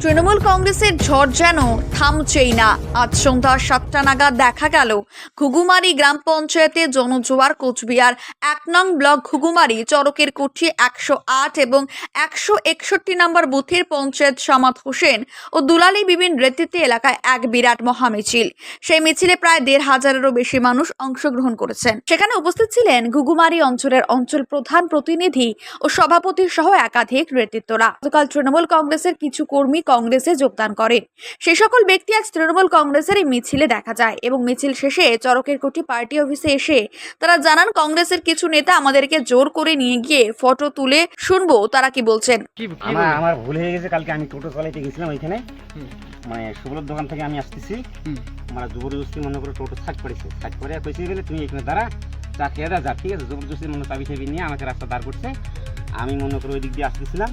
তৃণমূল কংগ্রেসের ঝড় যেন থামছেই না। আজ সন্ধ্যা সাতটা নাগাদ দেখা গেল ঘুঘুমারি গ্রাম পঞ্চায়েতে জনজোয়ার কোচবিহার এক নং ব্লক ঘুঘুমারি চরকের কুঠি একশো আট এবং একশো একষট্টি নম্বর বুথের পঞ্চায়েত সামাদ হোসেন ও দুলালি বিবিন নেতৃত্বে এলাকায় এক বিরাট মহামিছিল। সেই মিছিলে প্রায় দেড় হাজারেরও বেশি মানুষ অংশগ্রহণ করেছেন। সেখানে উপস্থিত ছিলেন ঘুঘুমারি অঞ্চলের অঞ্চল প্রধান প্রতিনিধি ও সভাপতি সহ একাধিক নেতৃত্বরা। গতকাল তৃণমূল কংগ্রেসের কিছু কর্মী কংগ্রেসে যোগদান করেন সেই সকল ব্যক্তি আজ তৃণমূল কংগ্রেসের এই মিছিলে দেখা যায় এবং মিছিল শেষে চরকের কোটি পার্টি অফিসে এসে তারা জানান কংগ্রেসের কিছু নেতা আমাদেরকে জোর করে নিয়ে গিয়ে ফটো তুলে শুনব তারা কি বলছেন? আমার আমার ভুল হয়ে গেছে কালকে আমি টোটো চালাইতে গেছিলাম ওইখানে। মানে সুবলোর দোকান থেকে আমি আসতেছি। মানে জবরদস্তি মনে করে টোটো সাইড করেছে। সাইড করে কইছে গেলে তুমি এখানে দাঁড়া চা খেয়ে দা যা ঠিক আছে? জবরদস্তি মনে চাবি চাবি নিয়ে আমাকে রাস্তা দাঁড় করছে। আমি মনে করে ওই দিক দিয়ে আসতেছিলাম।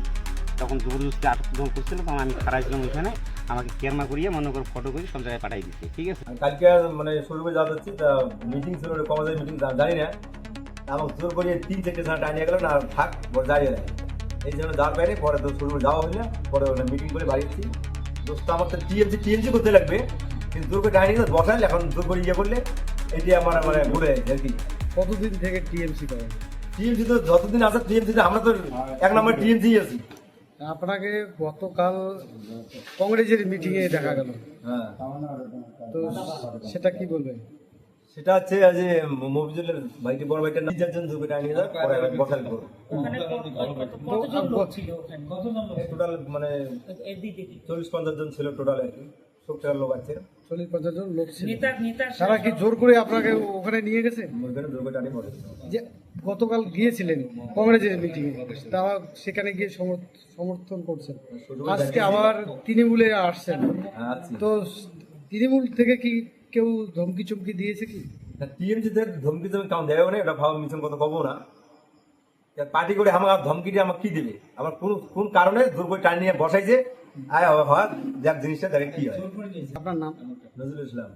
তখন জবরদস্তি আটক করছিল তখন আমি খাড়াইছিলাম ওইখানে। আমাকে কেরমা করিয়ে মনে করে ফটো করে সব জায়গায় পাঠাই দিচ্ছে ঠিক আছে? কালকে মানে শুরু করে যাওয়া হচ্ছে তা মিটিং ছিল কমাদের মিটিং জানি না। আমাকে জোর করে তিন চারটে সময় টাইম গেল না থাক বড় দাঁড়িয়ে দেয় এই জন্য যাওয়ার বাইরে পরে তো শুরু যাওয়া হইল পরে ওখানে মিটিং করে বাড়ি এসেছি। দোস্ত আমার তো টিএমসি টিএমসি করতে লাগবে কিন্তু জোর করে ডাইনি বসাল এখন জোর করে ইয়ে করলে এটি আমার মানে ঘুরে আর কি। কতদিন থেকে টিএমসি করেন? টিএমসি তো যতদিন আছে টিএমসি আমরা তো এক নম্বর টিএমসি আছি। আপনাকে গতকাল কংগ্রেসের মিটিং এ দেখা গেল। হ্যাঁ। তো সেটা কি বলবেন? সেটা হচ্ছে যে মফিজুলের ভাইটি বড় ভাইটার নাম চারজন ধুবে টাঙিয়ে দাও পরে বসাল করো টোটাল মানে চল্লিশ পঞ্চাশ জন ছিল টোটাল। আর কি সত্তর লোক আছে। চল্লিশ পঞ্চাশ জন লোক ছিল। তারা কি জোর করে আপনাকে ওখানে নিয়ে গেছে? যে গতকাল গিয়েছিলেন কংগ্রেসের মিটিং এ তারা সেখানে গিয়ে সমর্থন করছেন। আজকে আবার তৃণমূলে আসছেন। আচ্ছা তো তৃণমূল থেকে কি কেউ ধমকি চমকি দিয়েছে কি? টিএমসি দের ধমকি তুমি কাউন্ট দেবে না এটা ভাব মিশন কথা কব না। পার্টি করে আমার ধমকি দিয়ে আমাকে কি দেবে? আমার কোন কোন কারণে দুর্গ টানি নিয়ে বসাইছে? আয় দেখ জিনিসটা দেখে কি হয়। আপনার নাম? নজরুল ইসলাম।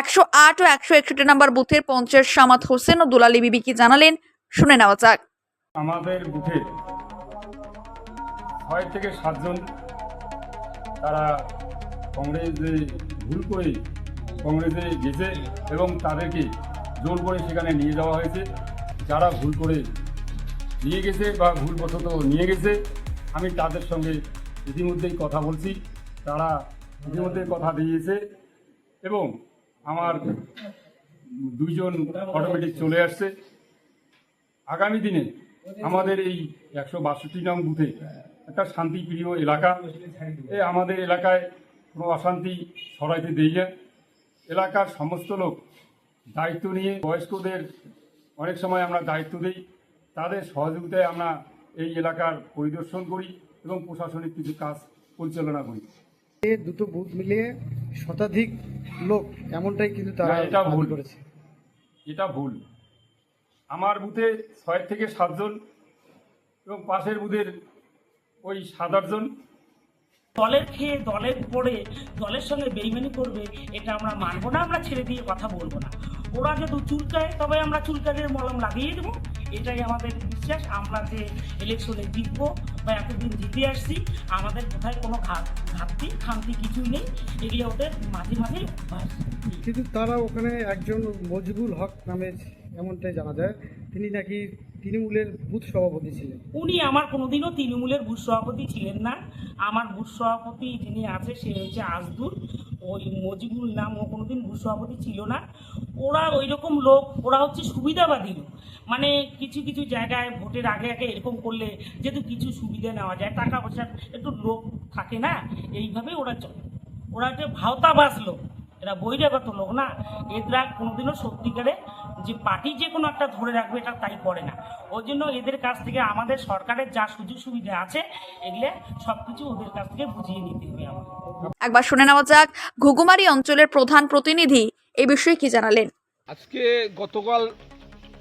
একশো আট ও একশো একষট্টি নম্বর বুথের পঞ্চায়েত সামাদ হোসেন ও দুলালি বিবি কি জানালেন? শুনে নেওয়া যাক। আমাদের বুথে ছয় থেকে সাতজন তারা কংগ্রেসে ভুল করে কংগ্রেসে গেছে এবং তাদেরকে জোর করে সেখানে নিয়ে যাওয়া হয়েছে। যারা ভুল করে নিয়ে গেছে বা ভুলবশত নিয়ে গেছে, আমি তাদের সঙ্গে ইতিমধ্যেই কথা বলছি। তারা ইতিমধ্যেই কথা দিয়েছে এবং আমার দুইজন অটোমেটিক চলে আসছে। আগামী দিনে আমাদের এই একশো বাষট্টি নং বুথে একটা শান্তিপ্রিয় এলাকা, এ আমাদের এলাকায় কোনো অশান্তি ছড়াইতে দেই না। এলাকার সমস্ত লোক দায়িত্ব নিয়ে বয়স্কদের অনেক সময় আমরা দায়িত্ব দিই। তাদের সহযোগিতায় আমরা এই এলাকার পরিদর্শন করি এবং প্রশাসনিক কিছু কাজ পরিচালনা করি। এ দুটো বুথ মিলিয়ে শতাধিক লোক এমনটাই কিন্তু তারা এটা ভুল। করেছে। এটা ভুল। আমার বুথে ছয় থেকে সাতজন এবং পাশের বুথের ওই সাত আটজন দলের খেয়ে দলের উপরে দলের সঙ্গে বেইমানি করবে এটা আমরা মানবো না আমরা ছেড়ে দিয়ে কথা বলব না। ওরা যদি চুলকায় তবে আমরা চুলকানের মলম লাগিয়ে দেবো। এটাই আমাদের বিশ্বাস। আমরা যে ইলেকশনে জিতবো বা এতদিন জিতে আসছি আমাদের কোথায় কোনো ঘাট- ঘাটতি খামতি কিছুই নেই। এগুলো ওদের মাঝে মাঝে কিন্তু তারা ওখানে একজন মজিবুল হক নামে এমনটাই জানা যায়। তিনি নাকি তৃণমূলের বুথ সভাপতি ছিলেন। উনি আমার কোনোদিনও তৃণমূলের বুথ সভাপতি ছিলেন না। আমার বুথ সভাপতি যিনি আছে সে হচ্ছে আজদুর। ওই মজিবুল নাম ও কোনোদিন বুথ সভাপতি ছিল না। ওরা ওই রকম লোক ওরা হচ্ছে সুবিধাবাদী লোক। মানে কিছু কিছু জায়গায় ভোটের আগে আগে এরকম করলে যেহেতু কিছু সুবিধা নেওয়া যায় টাকা পয়সার একটু লোক থাকে না? এইভাবে ওরা চলে ওরা একটা ভাওতাবাস লোক এরা বহিরাগত লোক না? এরা কোনোদিনও সত্যিকারে যে পার্টি যে কোনো একটা ধরে রাখবে এটা তাই করে না। ওই জন্য এদের কাছ থেকে আমাদের সরকারের যা সুযোগ সুবিধা আছে এগুলো সব কিছু ওদের কাছ থেকে বুঝিয়ে নিতে হবে আমাদের। একবার শুনে নেওয়া যাক ঘুঘুমারি অঞ্চলের প্রধান প্রতিনিধি এই বিষয়ে কি জানালেন? আজকে গতকাল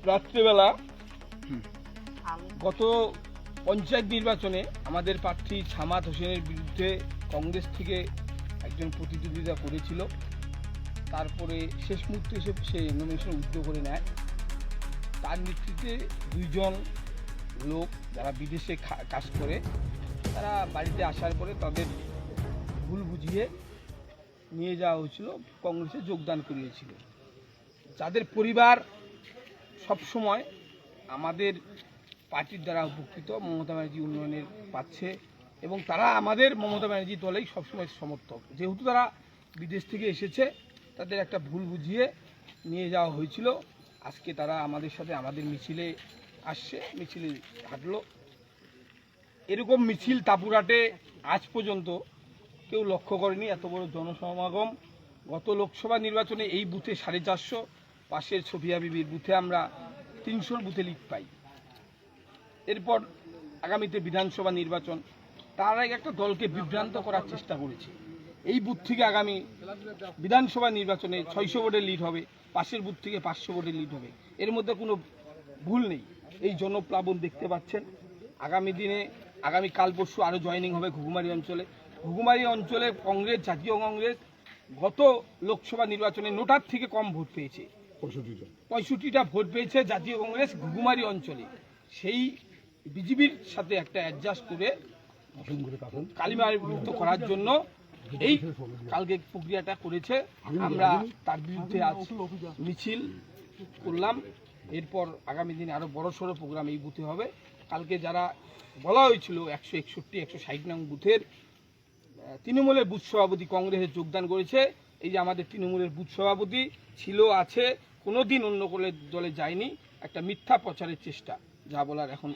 রাত্রেবেলা গত পঞ্চায়েত নির্বাচনে আমাদের প্রার্থী সামাদ হোসেনের বিরুদ্ধে কংগ্রেস থেকে একজন প্রতিদ্বন্দ্বিতা করেছিল। তারপরে শেষ মুহূর্তে এসে সে নমিনেশন উদ্যোগ করে নেয়। তার নেতৃত্বে দুইজন লোক যারা বিদেশে কাজ করে তারা বাড়িতে আসার পরে তাদের ভুল বুঝিয়ে নিয়ে যাওয়া হয়েছিল কংগ্রেসে যোগদান করিয়েছিল। যাদের পরিবার সবসময় আমাদের পার্টির দ্বারা উপকৃত, মমতা ব্যানার্জি উন্নয়নের পাচ্ছে এবং তারা আমাদের মমতা ব্যানার্জি দলেই সবসময় সমর্থক। যেহেতু তারা বিদেশ থেকে এসেছে, তাদের একটা ভুল বুঝিয়ে নিয়ে যাওয়া হয়েছিল। আজকে তারা আমাদের সাথে আমাদের মিছিলে আসছে, মিছিলে হাঁটলো। এরকম মিছিল তাপুরাটে আজ পর্যন্ত কেউ লক্ষ্য করেনি। এত বড় জনসমাগম, গত লোকসভা নির্বাচনে এই বুথে সাড়ে চারশো পাশের সফিয়া বিবির বুথে আমরা তিনশোর বুথে লিড পাই। এরপর আগামীতে বিধানসভা নির্বাচন। তার একটা দলকে বিভ্রান্ত করার চেষ্টা করেছে। এই বুথ থেকে আগামী বিধানসভা নির্বাচনে ছয়শো ভোটের লিড হবে, পাশের বুথ থেকে পাঁচশো ভোটের লিড হবে। এর মধ্যে কোনো ভুল নেই। এই জনপ্লাবন দেখতে পাচ্ছেন। আগামী দিনে, আগামী কাল পরশু আরও জয়েনিং হবে ঘুঘুমারি অঞ্চলে। ঘুঘুমারি অঞ্চলে কংগ্রেস, জাতীয় কংগ্রেস গত লোকসভা নির্বাচনে নোটার থেকে কম ভোট পেয়েছে। পঁয়ষট্টিটা। ভোট পেয়েছে জাতীয় কংগ্রেস ঘুঘুমারি অঞ্চলে। সেই বিজেপির সাথে একটা অ্যাডজাস্ট করে কালিমার মুক্ত করার জন্য এই কালকে প্রক্রিয়াটা করেছে। আমরা তার বিরুদ্ধে আজ মিছিল করলাম। এরপর আগামী দিনে আরও বড় সড়ো প্রোগ্রাম এই বুথে হবে। কালকে যারা বলা হয়েছিল একশো একষট্টি, একশো ষাট নং বুথের তৃণমূলের বুথ সভাপতি কংগ্রেসে যোগদান করেছে। এই যে আমাদের তৃণমূলের বুথ সভাপতি ছিল, আছে। কোনোদিন অন্য কোনো দলে যায়নি। একটা মিথ্যা প্রচারের চেষ্টা যা বলার এখন